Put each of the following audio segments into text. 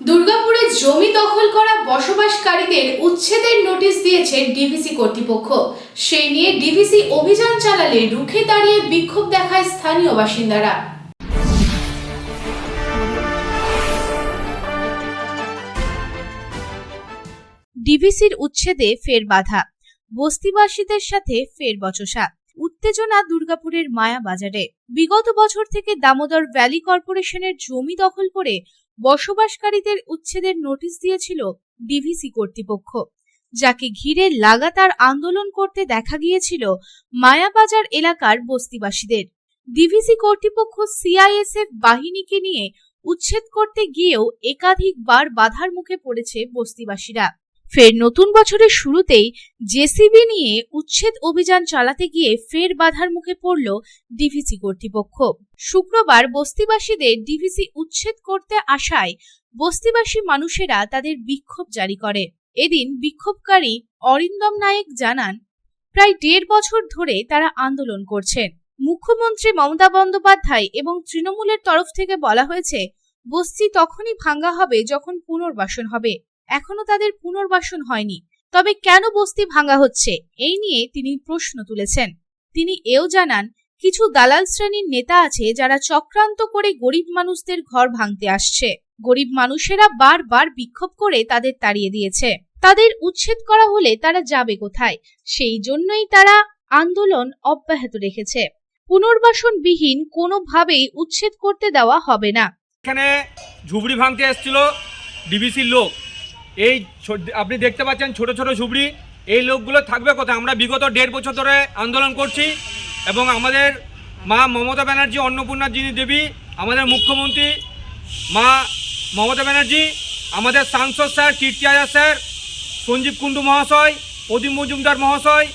দুর্গাপুরে জমি দখল করা বসবাসকারীদের উচ্ছেদের নোটিশ দিয়েছে ডিভিসি কর্তৃপক্ষ। সেই নিয়ে ডিভিসি অভিযান চালালে রুখে দাঁড়িয়ে বিক্ষোভ দেখায় স্থানীয় বাসিন্দারা। ডিভিসির উচ্ছেদে ফের বাধা। বস্তিবাসীদের সাথে ফের বচসা। উত্তেজনা দুর্গাপুরের মায়া বাজারে। বিগত বছর থেকে দামোদর ভ্যালি কর্পোরেশনের জমি দখল করে বসবাসকারীদের উচ্ছেদের নোটিশ দিয়েছিল ডিভিসি কর্তৃপক্ষ, যাকে ঘিরে লাগাতার আন্দোলন করতে দেখা গিয়েছিল মায়াবাজার এলাকার বস্তিবাসীদের। ডিভিসি কর্তৃপক্ষ সিআইএসএফ বাহিনীকে নিয়ে উচ্ছেদ করতে গিয়েও একাধিকবার বাধার মুখে পড়েছে বস্তিবাসীরা। ফের নতুন বছরের শুরুতেই জেসিবি নিয়ে উচ্ছেদ অভিযান চালাতে গিয়ে ফের বাধার মুখে পড়ল ডিভিসি কর্তৃপক্ষ। শুক্রবার বস্তিবাসীদের ডিভিসি উচ্ছেদ করতে আসায় বস্তিবাসী মানুষেরা তাদের বিক্ষোভ জারি করে। এদিন বিক্ষোভকারী অরিন্দম নায়েক জানান, প্রায় দেড় বছর ধরে তারা আন্দোলন করছেন। মুখ্যমন্ত্রী মমতা বন্দ্যোপাধ্যায় এবং তৃণমূলের তরফ থেকে বলা হয়েছে, বস্তি তখনই ভাঙ্গা হবে যখন পুনর্বাসন হবে। এখনও তাদের পুনর্বাসন হয়নি। তবে কেন বস্তি ভাঙা হচ্ছে? এই নিয়ে তিনি প্রশ্ন তুলেছেন। তিনি এও জানান, কিছু দালাল শ্রেণির নেতা আছে যারা চক্রান্ত করে গরিব মানুষদের ঘর ভাঙতে আসছে। গরিব মানুষেরা বারবার বিক্ষোভ করে তাদের তাড়িয়ে দিয়েছে। তাদের উচ্ছেদ করা হলে তারা যাবে কোথায়? সেই জন্যই তারা আন্দোলন অব্যাহত রেখেছে। পুনর্বাসন পুনর্বাসনবিহীন কোনোভাবেই উচ্ছেদ করতে দেওয়া হবে না। এখানে ঝুবড়ি ভাঙতে এসেছিল ডিবিসির লোক। এই আপনি দেখতে পাচ্ছেন ছোট ছোট ঝুবড়ি। এই লোকগুলো থাকবে কোথায়? আমরা বিগত দেড় বছর ধরে আন্দোলন করছি এবং আমাদের মা মমতা ব্যানার্জি, অন্নপূর্ণা যিনি দেবী, আমাদের মুখ্যমন্ত্রী মা মমতা ব্যানার্জি, আমাদের সাংসদ স্যার কীর্তি আজাদ স্যার, সঞ্জীব কুণ্ডু মহাশয়, প্রদীপ মজুমদার মহাশয়,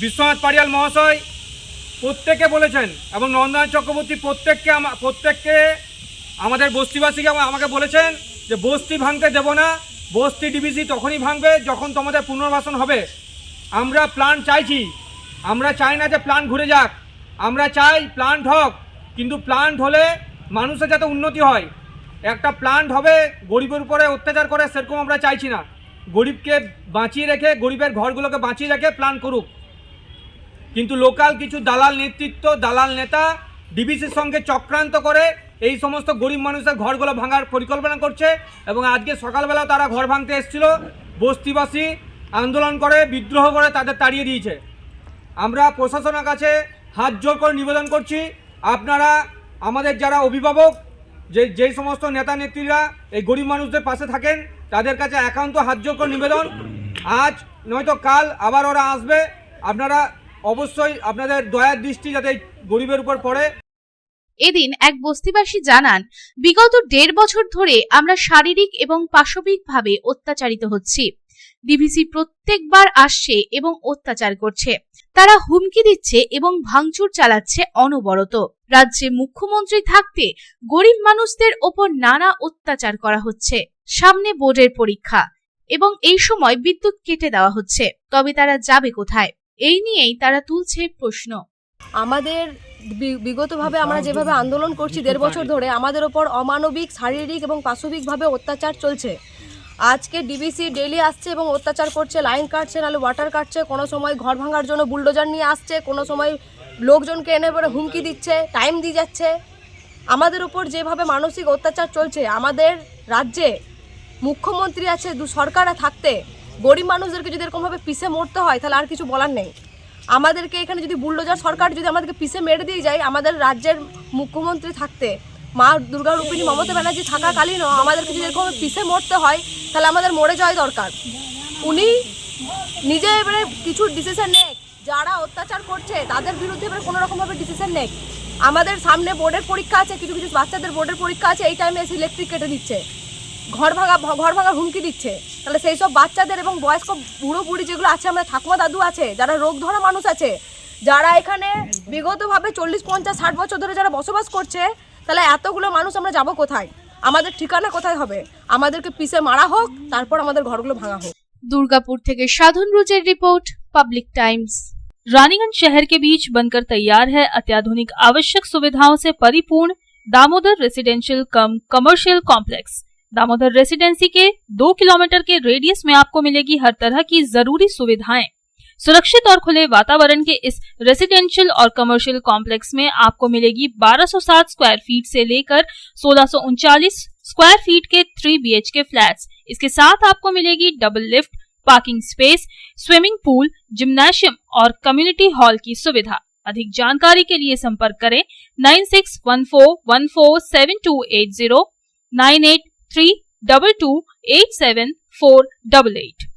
বিশ্বনাথ পারিয়াল মহাশয়, প্রত্যেকে বলেছেন এবং নন্দন চক্রবর্তী প্রত্যেককে প্রত্যেককে আমাদের বস্তিবাসীকে আমাকে বলেছেন যে বস্তি ভাঙতে দেব না। বস্তি ডিবিসি তখনই ভাঙবে যখন তোমাদের পুনর্বাসন হবে। আমরা প্ল্যান চাইছি। আমরা চাই না যে প্ল্যান ঘুরে যাক। আমরা চাই প্ল্যান্ট হোক কিন্তু প্ল্যান্ট হলে মানুষের যাতে উন্নতি হয়। একটা প্ল্যান্ট হবে গরিবের উপরে অত্যাচার করে, সেরকম আমরা চাইছি না। গরিবকে বাঁচিয়ে রেখে, গরিবের ঘরগুলোকে বাঁচিয়ে রেখে প্ল্যান করুক। কিন্তু লোকাল কিছু দালাল নেতৃত্ব, দালাল নেতা ডিবিসির সঙ্গে চক্রান্ত করে এই সমস্ত গরিব মানুষের ঘরগুলো ভাঙার পরিকল্পনা করছে এবং আজকে সকালবেলা তারা ঘর ভাঙতে এসেছিল। বস্তিবাসী আন্দোলন করে, বিদ্রোহ করে তাদের তাড়িয়ে দিয়েছে। আমরা প্রশাসনের কাছে হাত জোর করে নিবেদন করছি, আপনারা, আমাদের যারা অভিভাবক, যে, যেই সমস্ত নেতা নেত্রীরা এই গরিব মানুষদের পাশে থাকেন, তাদের কাছে একান্ত হাত জোর করে নিবেদন। আজ নয়তো কাল আবার ওরা আসবে। আপনারা অবশ্যই আপনাদের দয়ার দৃষ্টি যাতে গরিবের উপর পড়ে। এদিন এক বস্তিবাসী জানান, বিগত দেড় বছর ধরে আমরা শারীরিক এবং পাশবিকভাবে অত্যাচারিত হচ্ছি। ডিভিসি প্রত্যেকবার আসছে এবং অত্যাচার করছে। তারা হুমকি দিচ্ছে এবং ভাঙচুর চালাচ্ছে অনবরত। রাজ্যে মুখ্যমন্ত্রী থাকতে গরিব মানুষদের ওপর নানা অত্যাচার করা হচ্ছে। সামনে বোর্ডের পরীক্ষা এবং এই সময় বিদ্যুৎ কেটে দেওয়া হচ্ছে। তবে তারা যাবে কোথায়? এই নিয়েই তারা তুলছে প্রশ্ন। আমাদের বিগতভাবে আমরা যেভাবে আন্দোলন করছি দেড় বছর ধরে আমাদের ওপর অমানবিক শারীরিক এবং পাশবিকভাবে অত্যাচার চলছে। আজকে ডিবিসি ডেলি আসছে এবং অত্যাচার করছে লাইন কাটছে নাহলে ওয়াটার কাটছে কোনো সময় ঘর ভাঙার জন্য বুলডোজার নিয়ে আসছে কোনো সময় লোকজনকে এনে পরে হুমকি দিচ্ছে টাইম দিয়ে যাচ্ছে। আমাদের উপর যেভাবে মানসিক অত্যাচার চলছে আমাদের রাজ্যে মুখ্যমন্ত্রী আছে দু সরকার থাকতে গরিব মানুষদেরকে যদি এরকমভাবে পিষে মরতে হয় তাহলে আর কিছু বলার নেই। আমাদেরকে এখানে যদি বুলডোজার সরকার যদি আমাদেরকে পিষে মেরে দিয়ে যায়, আমাদের রাজ্যের মুখ্যমন্ত্রী থাকতে, মা দুর্গা রূপিণী মমতা ব্যানার্জি থাকাকালীনও আমাদেরকে যদি এরকম পিষে মরতে হয়, তাহলে আমাদের মরে যাওয়াই দরকার। উনি নিজে এবারে কিছু ডিসিশন নেক, যারা অত্যাচার করছে, তাদের বিরুদ্ধে এবারে কোনো রকমভাবে ডিসিশন নেক। আমাদের সামনে বোর্ডের পরীক্ষা আছে, কিছু কিছু বাচ্চাদের বোর্ডের পরীক্ষা আছে, এই টাইমে এসে ইলেকট্রিক কেটে দিচ্ছে। ঘর ভাঙা ঘর ভাঙার হুমকি দিচ্ছে তাহলে সেই সব বাচ্চাদের এবং বয়স্ক বুড়ো বুড়ি যেগুলো আছে আমাদের ঠাকুমা দাদু আছে যারা রোগ ধরা মানুষ আছে যারা এখানে বিগতভাবে চল্লিশ পঞ্চাশ ষাট বছর ধরে যারা বসবাস করছে তাহলে এতগুলো মানুষ আমরা যাব কোথায় আমাদের ঠিকানা কোথায় হবে আমাদেরকে পিছে মারা হোক তারপর আমাদের ঘরগুলো ভাঙা হোক दुर्गापुर থেকে साधन रुचेर रिपोर्ट पब्लिक टाइम्स रानीगंज शहर के बीच बनकर तैयार है अत्याधुनिक आवश्यक सुविधाओं से परिपूर्ण Damodar residential cum commercial complex Damodar residency के दो किलोमीटर के रेडियस में आपको मिलेगी हर तरह की ज़रूरी सुविधाएँ। सुरक्षित और खुले वातावरण के इस रेसिडेंशियल और कमर्शियल कॉम्प्लेक्स में आपको मिलेगी 1260 स्क्वायर फीट से लेकर सोलह स्क्वायर फीट के थ्री बी के फ्लैट्स इसके साथ आपको मिलेगी double lift parking space swimming pool gymnasium और कम्युनिटी हॉल की सुविधा। अधिक जानकारी के लिए संपर्क करें nine six one four one four seven two eight zero, nine eight three double two eight seven four double eight.